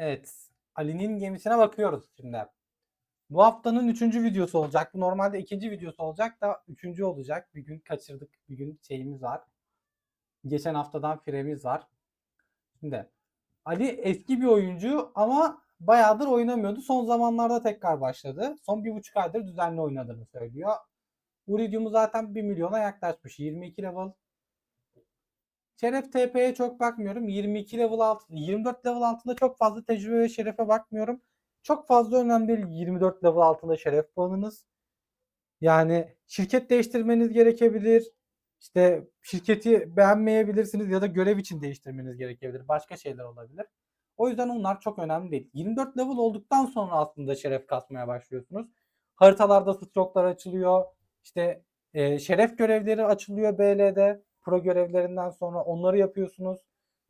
Evet. Ali'nin gemisine bakıyoruz şimdi. Bu haftanın üçüncü videosu olacak. Bu normalde ikinci videosu olacak da üçüncü olacak. Bir gün kaçırdık. Bir gün şeyimiz var. Geçen haftadan firemiz var. Şimdi Ali eski bir oyuncu ama bayağıdır oynamıyordu. Son zamanlarda tekrar başladı. Son bir buçuk aydır düzenli oynadığını söylüyor. Uridium'u zaten 1 milyona yaklaşmış. 22 level. Şeref TP'ye çok bakmıyorum. 22 level altı, 24 level altında çok fazla tecrübe ve şerefe bakmıyorum. Çok fazla önemli değil 24 level altında şeref puanınız. Yani şirket değiştirmeniz gerekebilir. İşte şirketi beğenmeyebilirsiniz ya da görev için değiştirmeniz gerekebilir. Başka şeyler olabilir. O yüzden onlar çok önemli değil. 24 level olduktan sonra aslında şeref kasmaya başlıyorsunuz. Haritalarda stroklar açılıyor. İşte e, şeref görevleri açılıyor BL'de. Pro görevlerinden sonra onları yapıyorsunuz.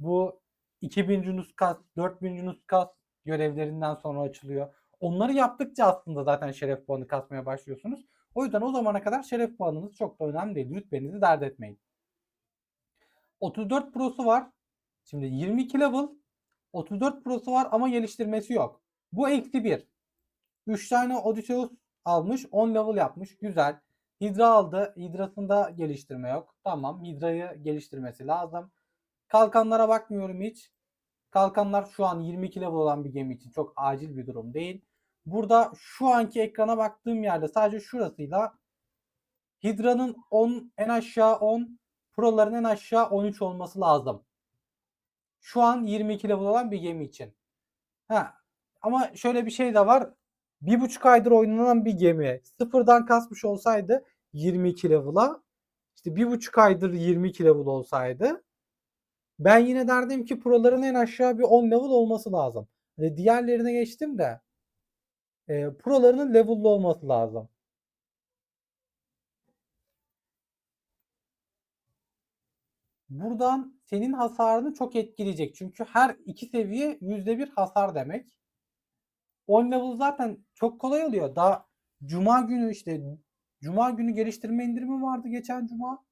Bu 2000 Yunus kas, 4000 Yunus kas görevlerinden sonra açılıyor. Onları yaptıkça aslında zaten şeref puanı kasmaya başlıyorsunuz. O yüzden o zamana kadar şeref puanınız çok da önemli değil. Rütbenizi dert etmeyin. 34 Pro'su var. Şimdi 22 level 34 Pro'su var ama geliştirmesi yok. Bu eksi 1. 3 tane Odysseus almış. 10 level yapmış. Güzel. Hydra aldı. Hydra'sında geliştirme yok. Tamam. Hydra'yı geliştirmesi lazım. Kalkanlara bakmıyorum hiç. Kalkanlar şu an 22 level olan bir gemi için çok acil bir durum değil. Burada şu anki ekrana baktığım yerde sadece şurasıyla Hydra'nın 10 en aşağı 10, Pro'ların en aşağı 13 olması lazım. Şu an 22 level olan bir gemi için. Ha, ama şöyle bir şey de var. Bir buçuk aydır oynanan bir gemi sıfırdan kasmış olsaydı 22 level'a işte bir buçuk aydır 22 level olsaydı ben yine derdim ki proların en aşağı bir 10 level olması lazım. Ve diğerlerine geçtim de e, prolarının level'lı olması lazım. Buradan senin hasarını çok etkileyecek. Çünkü her iki seviye %1 hasar demek. 10 level zaten çok kolay oluyor. Daha cuma günü işte cuma günü geliştirme indirimi vardı geçen cuma.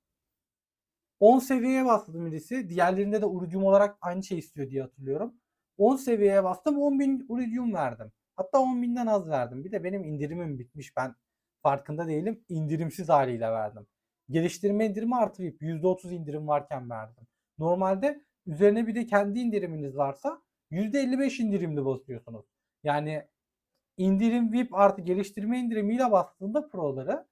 10 seviyeye bastım birisi. Diğerlerinde de urucum olarak aynı şey istiyor diye hatırlıyorum. 10 seviyeye bastım 10.000 urucum verdim. Hatta 10.000'den az verdim. Bir de benim indirimim bitmiş. Ben farkında değilim. İndirimsiz haliyle verdim. Geliştirme indirimi artı VIP %30 indirim varken verdim. Normalde üzerine bir de kendi indiriminiz varsa %55 indirimli basıyorsunuz. Yani indirim VIP artı geliştirme indirimiyle bastığında proları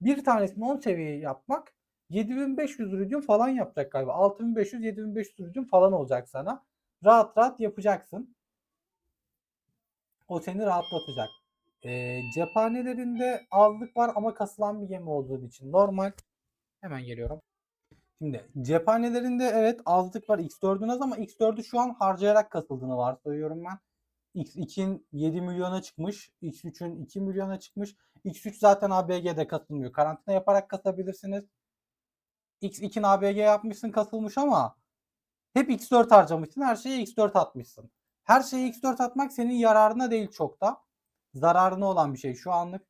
bir tanesini 10 seviye yapmak 7500 ürün falan yapacak galiba. 6500 7500 ürün falan olacak sana. Rahat rahat yapacaksın. O seni rahatlatacak. E, cephanelerinde azlık var ama kasılan bir gemi olduğu için normal. Hemen geliyorum. Şimdi cephanelerinde evet azlık var X4'ün az ama X4'ü şu an harcayarak kasıldığını varsayıyorum ben. X2'in 7 milyona çıkmış. X3'ün 2 milyona çıkmış. X3 zaten ABG'de kasılmıyor. Karantina yaparak kasabilirsiniz. X2'nin ABG yapmışsın kasılmış ama hep X4 harcamışsın. Her şeye X4 atmışsın. Her şeye X4 atmak senin yararına değil çok da. Zararına olan bir şey. Şu anlık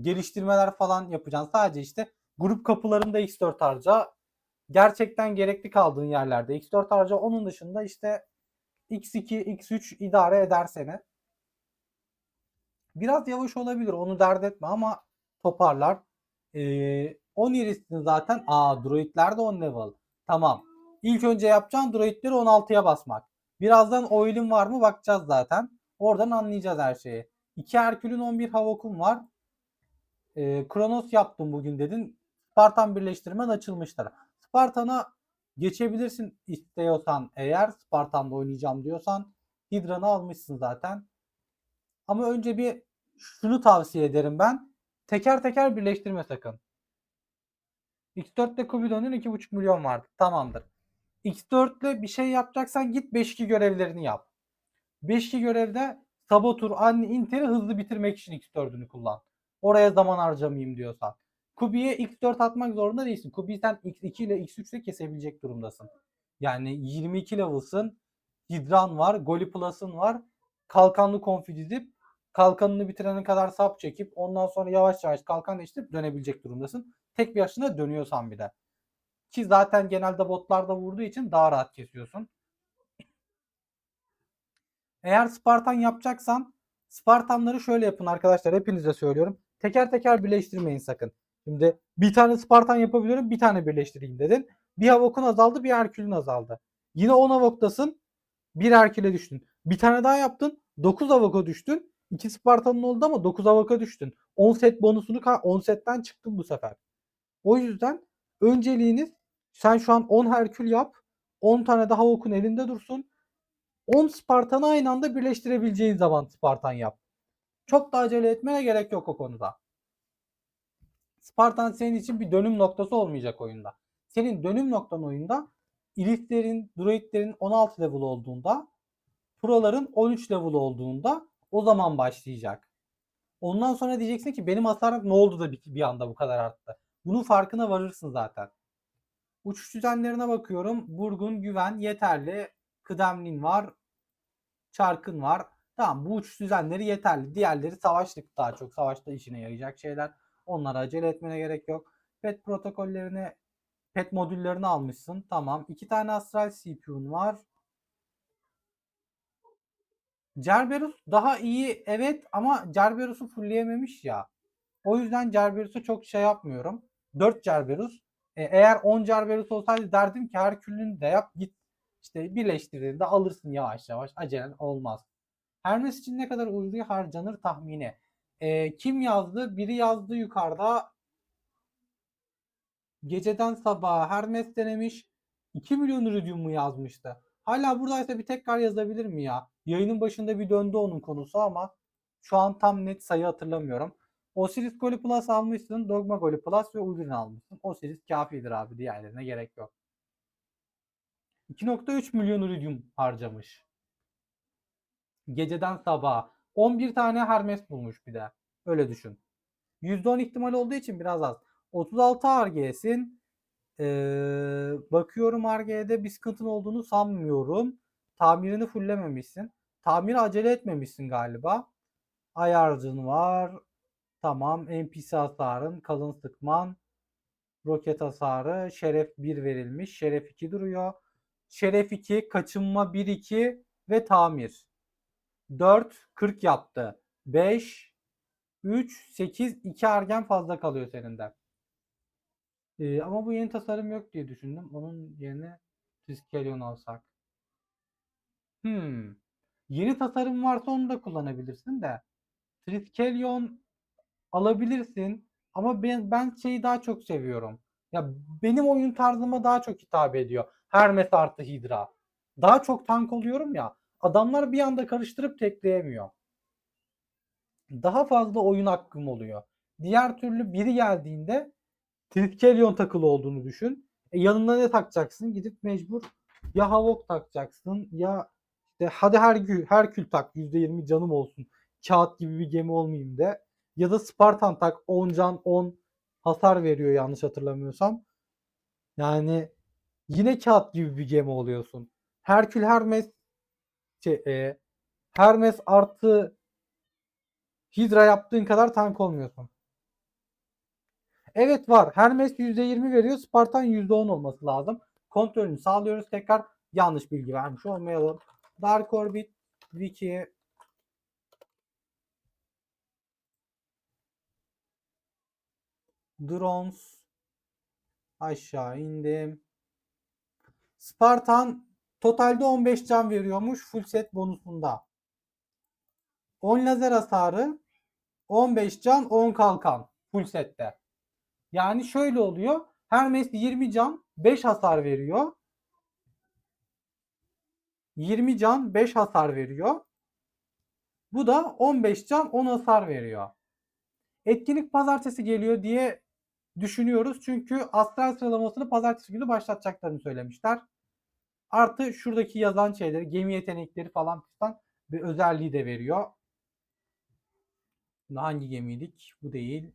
geliştirmeler falan yapacaksın. Sadece işte grup kapılarında X4 harca. Gerçekten gerekli kaldığın yerlerde X4 harca. Onun dışında işte X2, X3 idare eder seni. Biraz yavaş olabilir onu dert etme ama toparlar. Ee, 10 irisini zaten. Aa droidler de 10 level. Tamam. İlk önce yapacağın droidleri 16'ya basmak. Birazdan oil'in var mı bakacağız zaten. Oradan anlayacağız her şeyi. 2 Herkül'ün 11 Havok'un var. Ee, Kronos yaptım bugün dedin. Spartan birleştirmen açılmıştır. Spartan'a geçebilirsin istiyorsan eğer Spartan'da oynayacağım diyorsan Hydra'nı almışsın zaten. Ama önce bir şunu tavsiye ederim ben. Teker teker birleştirme sakın. X4'te Kubido'nun 2,5 milyon vardı. Tamamdır. X4'le bir şey yapacaksan git 5-2 görevlerini yap. 5-2 görevde Sabotur, Anne, Inter'i hızlı bitirmek için X4'ünü kullan. Oraya zaman harcamayayım diyorsan. Kubi'ye X4 atmak zorunda değilsin. Kubi'yi sen X2 ile X3 ile kesebilecek durumdasın. Yani 22 level'sın. Hidran var. Goli Plus'ın var. Kalkanlı konfi dizip kalkanını bitirene kadar sap çekip ondan sonra yavaş yavaş kalkan değiştirip dönebilecek durumdasın. Tek bir yaşına dönüyorsan bir de. Ki zaten genelde botlarda vurduğu için daha rahat kesiyorsun. Eğer Spartan yapacaksan Spartanları şöyle yapın arkadaşlar. Hepinize söylüyorum. Teker teker birleştirmeyin sakın. Şimdi bir tane Spartan yapabiliyorum bir tane birleştireyim dedin. Bir Havok'un azaldı bir Herkül'ün azaldı. Yine 10 Havok'tasın. Bir Herkül'e düştün. Bir tane daha yaptın. 9 Havok'a düştün. 2 Spartan'ın oldu ama 9 Havok'a düştün. 10 set bonusunu ka- 10 setten çıktın bu sefer. O yüzden önceliğiniz sen şu an 10 Herkül yap. 10 tane daha Havok'un elinde dursun. 10 Spartan'ı aynı anda birleştirebileceğin zaman Spartan yap. Çok da acele etmene gerek yok o konuda. Spartan senin için bir dönüm noktası olmayacak oyunda. Senin dönüm noktan oyunda Elite'lerin, Druid'lerin 16 level olduğunda, Pro'ların 13 level olduğunda o zaman başlayacak. Ondan sonra diyeceksin ki benim hasarım ne oldu da bir, bir anda bu kadar arttı. Bunun farkına varırsın zaten. Uçuş düzenlerine bakıyorum. Burgun, güven yeterli. Kıdemlin var. Çarkın var. Tamam bu uçuş düzenleri yeterli. Diğerleri savaşlık daha çok. Savaşta işine yarayacak şeyler. Onlara acele etmene gerek yok. Pet protokollerini, pet modüllerini almışsın. Tamam. İki tane astral CPU'un var. Cerberus daha iyi evet ama Cerberus'u fullleyememiş ya. O yüzden Cerberus'u çok şey yapmıyorum. 4 Cerberus. E, eğer 10 Cerberus olsaydı derdim ki Herkül'ün de yap git işte birleştirdiğinde alırsın yavaş yavaş. Acelen olmaz. Hermes için ne kadar uyruğu harcanır tahmini. E, kim yazdı? Biri yazdı yukarıda. Geceden sabaha Hermes denemiş. 2 milyon iridium mu yazmıştı? Hala buradaysa bir tekrar yazabilir mi ya? Yayının başında bir döndü onun konusu ama şu an tam net sayı hatırlamıyorum. Osiris Goli Plus almışsın. Dogma Goli Plus ve Udin almışsın. Osiris kafidir abi. Diğerlerine gerek yok. 2.3 milyon iridium harcamış. Geceden sabaha. 11 tane Hermes bulmuş bir de. Öyle düşün. %10 ihtimal olduğu için biraz az. 36 RG'sin. Ee, bakıyorum RG'de bir sıkıntın olduğunu sanmıyorum. Tamirini fulllememişsin. Tamiri acele etmemişsin galiba. Ayarcın var. Tamam. NPC hasarın, kalın sıkman, roket hasarı, şeref 1 verilmiş. Şeref 2 duruyor. Şeref 2, kaçınma 1-2 ve tamir. 4, 40 yaptı. 5, 3, 8, 2 argen fazla kalıyor senin de. Ee, ama bu yeni tasarım yok diye düşündüm. Onun yerine Triskelion alsak. Hmm. Yeni tasarım varsa onu da kullanabilirsin de. Triskelion alabilirsin ama ben, ben şeyi daha çok seviyorum. Ya benim oyun tarzıma daha çok hitap ediyor. Hermes artı Hydra. Daha çok tank oluyorum ya. Adamlar bir anda karıştırıp tekleyemiyor. Daha fazla oyun hakkım oluyor. Diğer türlü biri geldiğinde Triskelion takılı olduğunu düşün. E yanına ne takacaksın? Gidip mecbur ya Havok takacaksın ya işte hadi Herkül, Herkül tak %20 canım olsun. Kağıt gibi bir gemi olmayayım de. Ya da Spartan tak 10 can 10 hasar veriyor yanlış hatırlamıyorsam. Yani yine kağıt gibi bir gemi oluyorsun. Herkül Hermes şey, e, Hermes artı Hydra yaptığın kadar tank olmuyorsun. Evet var. Hermes %20 veriyor. Spartan %10 olması lazım. Kontrolünü sağlıyoruz. Tekrar yanlış bilgi vermiş olmayalım. Dark Orbit Wiki Drones aşağı indim. Spartan totalde 15 can veriyormuş full set bonusunda. 10 lazer hasarı 15 can 10 kalkan full sette. Yani şöyle oluyor. Hermes 20 can 5 hasar veriyor. 20 can 5 hasar veriyor. Bu da 15 can 10 hasar veriyor. Etkinlik pazartesi geliyor diye düşünüyoruz. Çünkü astral sıralamasını pazartesi günü başlatacaklarını söylemişler. Artı şuradaki yazan şeyleri, gemi yetenekleri falan filan bir özelliği de veriyor. Şimdi hangi gemiydik? Bu değil.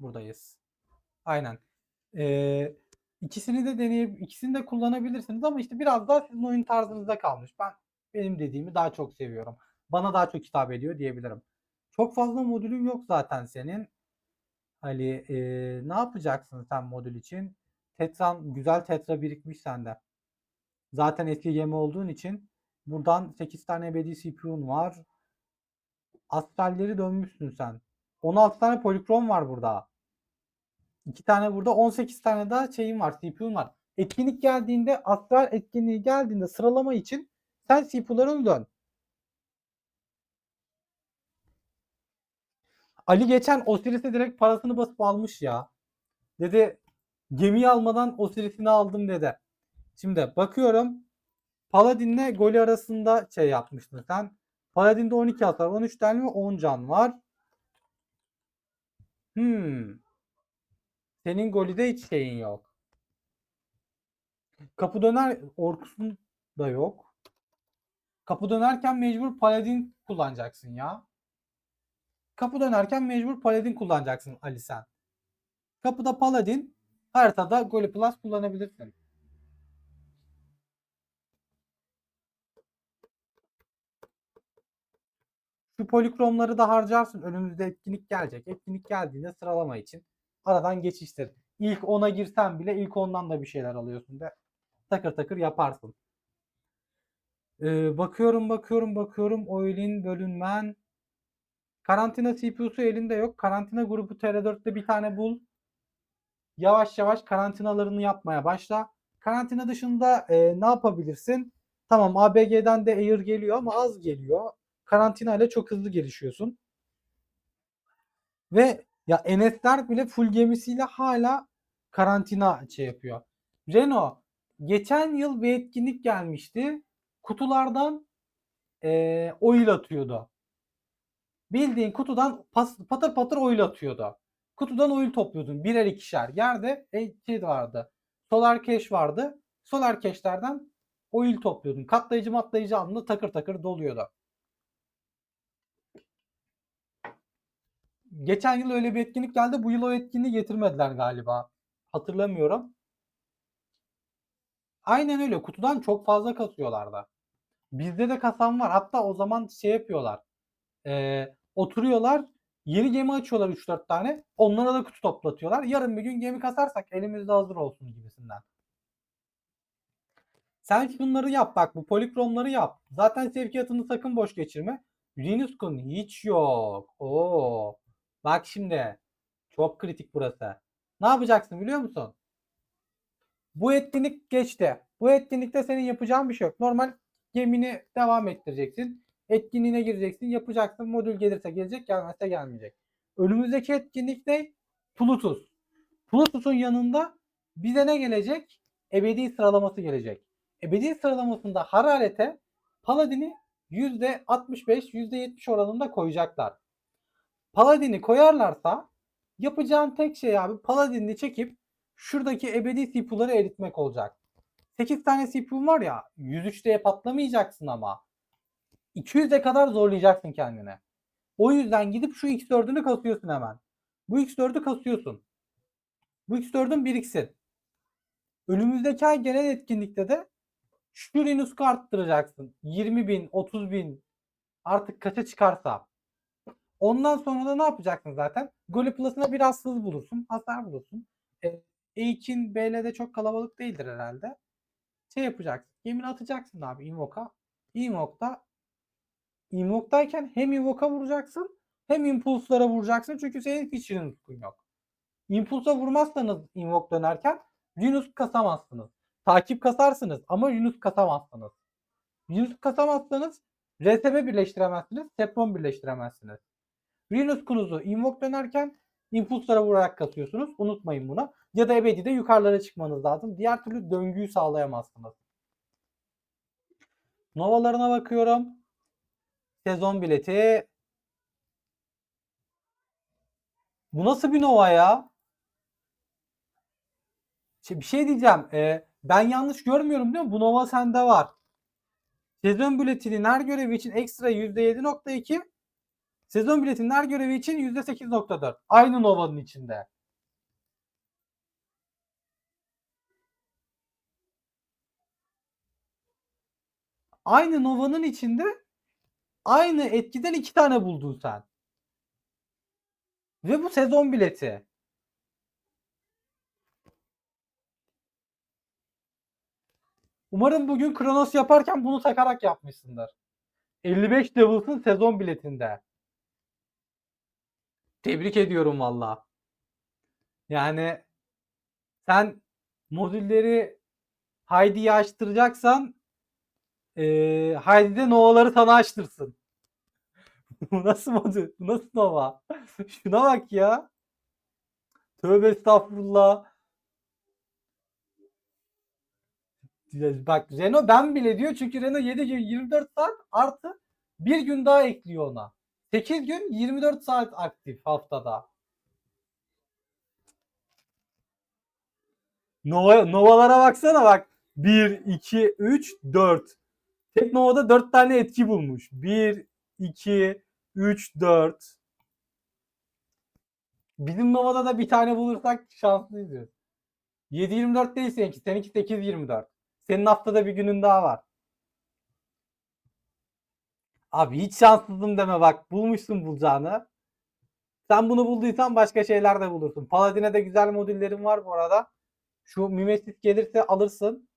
Buradayız. Aynen. Ee, ikisini de deneyip ikisini de kullanabilirsiniz ama işte biraz daha sizin oyun tarzınızda kalmış. Ben benim dediğimi daha çok seviyorum. Bana daha çok hitap ediyor diyebilirim. Çok fazla modülün yok zaten senin. Hani e, ne yapacaksın sen modül için? Tetran güzel tetra birikmiş sende. Zaten eski gemi olduğun için Buradan 8 tane ebedi CPU'un var. Astralleri dönmüşsün sen. 16 tane polikrom var burada. 2 tane burada 18 tane daha şeyin var CPU'un var. Etkinlik geldiğinde astral etkinliği geldiğinde sıralama için sen CPU'larını dön. Ali geçen Osiris'e direkt parasını basıp almış ya. Dedi gemiyi almadan Osiris'ini aldım dedi. Şimdi bakıyorum Paladin'le Goli arasında şey yapmıştın sen. Paladin'de 12 hasar, 13 tane ve 10 can var. Hmm. Senin Goli'de hiç şeyin yok. Kapı döner orkusun da yok. Kapı dönerken mecbur Paladin kullanacaksın ya. Kapı dönerken mecbur Paladin kullanacaksın Ali sen. Kapıda Paladin, haritada Goli Plus kullanabilirsin. Şu polikromları da harcarsın. Önümüzde etkinlik gelecek. Etkinlik geldiğinde sıralama için aradan geçiştir. İlk 10'a girsen bile ilk 10'dan da bir şeyler alıyorsun de takır takır yaparsın. Ee, bakıyorum bakıyorum bakıyorum. Oil'in bölünmen. Karantina CPU'su elinde yok. Karantina grubu TR4'te bir tane bul. Yavaş yavaş karantinalarını yapmaya başla. Karantina dışında e, ne yapabilirsin? Tamam ABG'den de Air geliyor ama az geliyor. Karantina ile çok hızlı gelişiyorsun. Ve ya Enesler bile full gemisiyle hala karantina şey yapıyor. Renault geçen yıl bir etkinlik gelmişti. Kutulardan e, oil atıyordu. Bildiğin kutudan pas, patır patır oil atıyordu. Kutudan oil topluyordun. Birer ikişer. Yerde e, şey vardı. Solar cache vardı. Solar cache'lerden oil topluyordun. Katlayıcı matlayıcı alnında takır takır doluyordu. Geçen yıl öyle bir etkinlik geldi. Bu yıl o etkinliği getirmediler galiba. Hatırlamıyorum. Aynen öyle. Kutudan çok fazla kasıyorlardı. Bizde de kasan var. Hatta o zaman şey yapıyorlar. Ee, oturuyorlar. Yeni gemi açıyorlar 3-4 tane. Onlara da kutu toplatıyorlar. Yarın bir gün gemi kasarsak elimizde hazır olsun gibisinden. Sen şunları yap bak bu polikromları yap. Zaten sevkiyatını sakın boş geçirme. Linus'un hiç yok. Oo. Bak şimdi. Çok kritik burası. Ne yapacaksın biliyor musun? Bu etkinlik geçti. Bu etkinlikte senin yapacağın bir şey yok. Normal gemini devam ettireceksin. Etkinliğine gireceksin. Yapacaksın. Modül gelirse gelecek. Gelmezse gelmeyecek. Önümüzdeki etkinlik ne? Plutus. Plutus'un yanında bize ne gelecek? Ebedi sıralaması gelecek. Ebedi sıralamasında hararete Paladin'i %65, %70 oranında koyacaklar. Paladin'i koyarlarsa yapacağın tek şey abi Paladin'i çekip şuradaki ebedi CPU'ları eritmek olacak. 8 tane CPU var ya 103'te patlamayacaksın ama 200'e kadar zorlayacaksın kendine. O yüzden gidip şu X4'ünü kasıyorsun hemen. Bu X4'ü kasıyorsun. Bu X4'ün biriksin. Önümüzdeki ay gelen etkinlikte de şu Linus'u arttıracaksın. 20 bin, 30 bin artık kaça çıkarsa. Ondan sonra da ne yapacaksın zaten? Goli Plus'ına biraz hız bulursun. Hasar bulursun. E, Ekin BL'de çok kalabalık değildir herhalde. Şey yapacaksın. Gemini atacaksın abi Invoke'a. Invoke'da Invoke'dayken hem Invoke'a vuracaksın hem impulslara vuracaksın. Çünkü senin hiç Linus'un yok. Impuls'a vurmazsanız Invoke dönerken Linus kasamazsınız. Takip kasarsınız ama Linus kasamazsınız. Linus kasamazsanız RSM birleştiremezsiniz. Sepron birleştiremezsiniz. Linus kunuzu invoke dönerken impulslara vurarak kasıyorsunuz. Unutmayın bunu. Ya da ebedi de yukarılara çıkmanız lazım. Diğer türlü döngüyü sağlayamazsınız. Novalarına bakıyorum. Sezon bileti. Bu nasıl bir Nova ya? Şey, bir şey diyeceğim. Ee, ben yanlış görmüyorum değil mi? Bu Nova sende var. Sezon biletinin her görevi için ekstra %7.2 Sezon biletinin her görevi için %8.4. Aynı Nova'nın içinde. Aynı Nova'nın içinde aynı etkiden iki tane buldun sen. Ve bu sezon bileti. Umarım bugün Kronos yaparken bunu takarak yapmışsındır. 55 Devils'ın sezon biletinde. Tebrik ediyorum valla. Yani sen modülleri Heidi'ye açtıracaksan eee Heidi de Nova'ları sana açtırsın. Bu nasıl modül? Bu nasıl Nova? Şuna bak ya. Tövbe estağfurullah. Bak Renault ben bile diyor çünkü Renault 7 gün 24 saat artı bir gün daha ekliyor ona. 8 gün 24 saat aktif haftada. Nova, Nova'lara baksana bak. 1, 2, 3, 4. Tek Nova'da 4 tane etki bulmuş. 1, 2, 3, 4. Bizim Nova'da da bir tane bulursak şanslıyız. 7-24 değil seninki. Seninki 8-24. Senin haftada bir günün daha var. Abi hiç şanssızım deme bak. Bulmuşsun bulacağını. Sen bunu bulduysan başka şeyler de bulursun. Paladin'e de güzel modüllerim var bu arada. Şu Mimesis gelirse alırsın.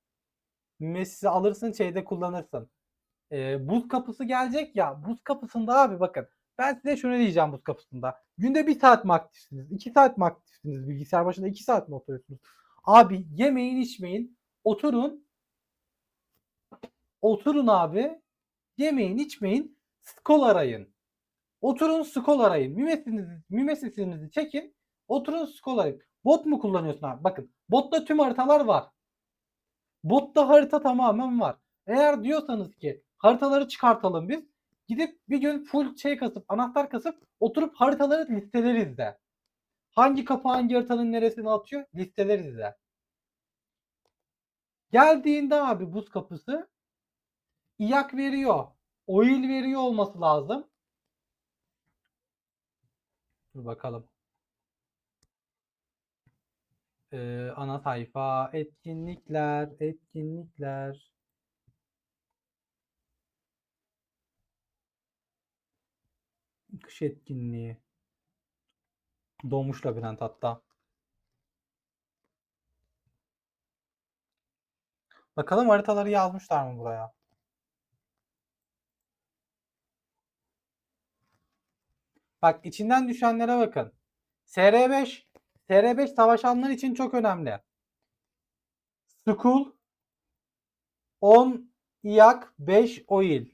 Mimesis'i alırsın şeyde kullanırsın. Ee, buz kapısı gelecek ya. Buz kapısında abi bakın. Ben size şunu diyeceğim buz kapısında. Günde bir saat mi aktifsiniz? iki saat mi aktifsiniz? Bilgisayar başında iki saat mi oturuyorsunuz? Abi yemeyin içmeyin. Oturun. Oturun abi. Yemeyin içmeyin. Skol arayın. Oturun skol arayın. Mimesinizi, mimesisinizi çekin. Oturun skol arayın. Bot mu kullanıyorsun abi? Bakın. Botta tüm haritalar var. Botta harita tamamen var. Eğer diyorsanız ki haritaları çıkartalım biz. Gidip bir gün full şey kasıp anahtar kasıp oturup haritaları listeleriz de. Hangi kapı hangi haritanın neresini atıyor listeleriz de. Geldiğinde abi buz kapısı iyak veriyor. Oil veriyor olması lazım. Dur bakalım. Ee, ana sayfa etkinlikler etkinlikler kış etkinliği doğmuş labirent hatta bakalım haritaları yazmışlar mı buraya bak içinden düşenlere bakın SR5 SR5 savaşanlar için çok önemli. Skull 10 iyak 5 oil.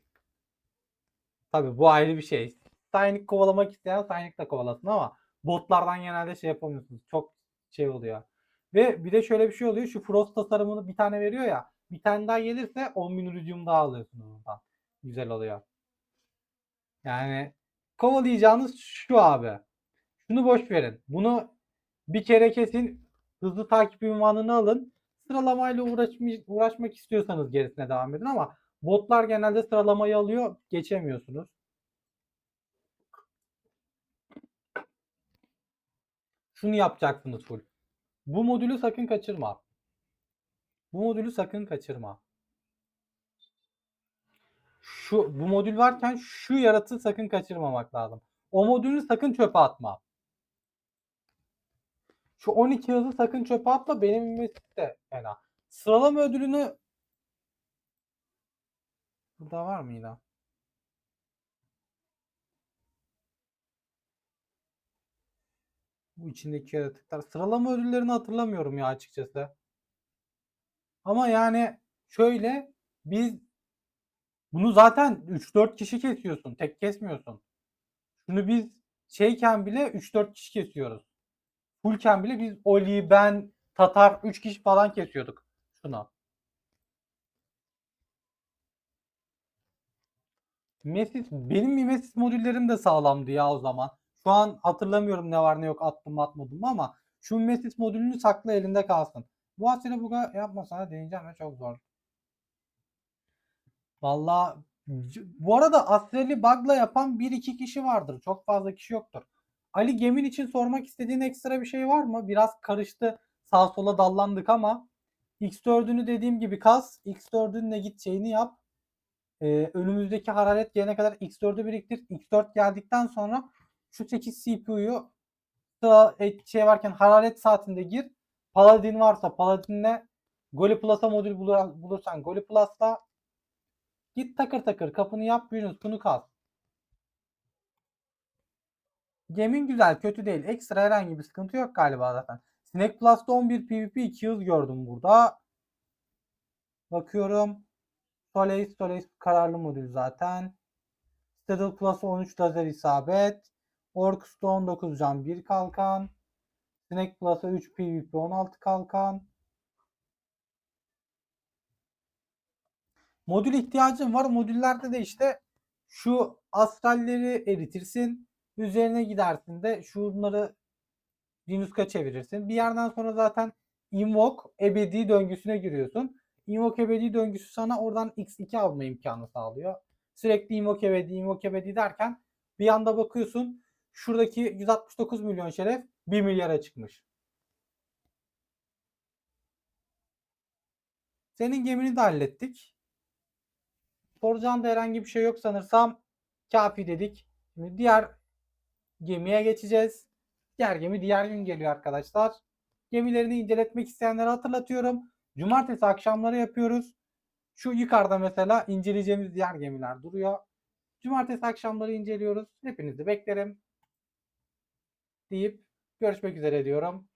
Tabi bu ayrı bir şey. Saynik kovalamak isteyen Saynik de kovalasın ama botlardan genelde şey yapamıyorsunuz. Çok şey oluyor. Ve bir de şöyle bir şey oluyor. Şu Frost tasarımını bir tane veriyor ya. Bir tane daha gelirse 10.000 rücum daha alıyorsunuz ondan. Güzel oluyor. Yani kovalayacağınız şu abi. Şunu boş verin. Bunu bir kere kesin hızlı takip ünvanını alın. Sıralamayla uğraşmış, uğraşmak istiyorsanız gerisine devam edin ama botlar genelde sıralamayı alıyor. Geçemiyorsunuz. Şunu yapacaksınız full. Bu modülü sakın kaçırma. Bu modülü sakın kaçırma. Şu bu modül varken şu yaratığı sakın kaçırmamak lazım. O modülü sakın çöpe atma. Şu 12 hızı sakın çöpe atma. Benim de fena. Sıralama ödülünü burada var mı yine? Bu içindeki yaratıklar. Sıralama ödüllerini hatırlamıyorum ya açıkçası. Ama yani şöyle biz bunu zaten 3-4 kişi kesiyorsun. Tek kesmiyorsun. Şunu biz şeyken bile 3-4 kişi kesiyoruz. Fullken bile biz Oli, ben, Tatar 3 kişi falan kesiyorduk şunu. Mesis, benim Mimesis modüllerim de sağlamdı ya o zaman. Şu an hatırlamıyorum ne var ne yok attım atmadım ama şu Mimesis modülünü sakla elinde kalsın. Bu asile buga yapmasana deneyeceğim ve çok zor. Valla bu arada Astral'i bug'la yapan 1-2 kişi vardır. Çok fazla kişi yoktur. Ali Gemin için sormak istediğin ekstra bir şey var mı? Biraz karıştı. Sağ sola dallandık ama X4'ünü dediğim gibi kas. X4'ünle git şeyini yap. Ee, önümüzdeki hararet gelene kadar X4'ü biriktir. X4 geldikten sonra şu 8 CPU'yu sıra şey varken hararet saatinde gir. Paladin varsa Paladin'le Goli Plus'a modül bulur- bulursan Goli Plus'ta git takır takır kapını yap Yunus bunu kaz. Gemin güzel kötü değil. Ekstra herhangi bir sıkıntı yok galiba zaten. Snake Plus'ta 11 PvP 2 hız gördüm burada. Bakıyorum. Soleil, Soleil kararlı modül zaten. Citadel Plus 13 lazer isabet. Orkus'ta 19 can 1 kalkan. Snake Plus'a 3 PvP 16 kalkan. Modül ihtiyacım var. Modüllerde de işte şu astralleri eritirsin. Üzerine gidersin de şunları Dinusk'a çevirirsin. Bir yerden sonra zaten Invoke ebedi döngüsüne giriyorsun. Invoke ebedi döngüsü sana oradan x2 alma imkanı sağlıyor. Sürekli Invoke ebedi, Invoke ebedi derken bir anda bakıyorsun şuradaki 169 milyon şeref 1 milyara çıkmış. Senin gemini de hallettik. Soracağın da herhangi bir şey yok sanırsam kafi dedik. Şimdi diğer gemiye geçeceğiz. Diğer gemi diğer gün geliyor arkadaşlar. Gemilerini inceletmek isteyenlere hatırlatıyorum. Cumartesi akşamları yapıyoruz. Şu yukarıda mesela inceleyeceğimiz diğer gemiler duruyor. Cumartesi akşamları inceliyoruz. Hepinizi beklerim. Deyip görüşmek üzere diyorum.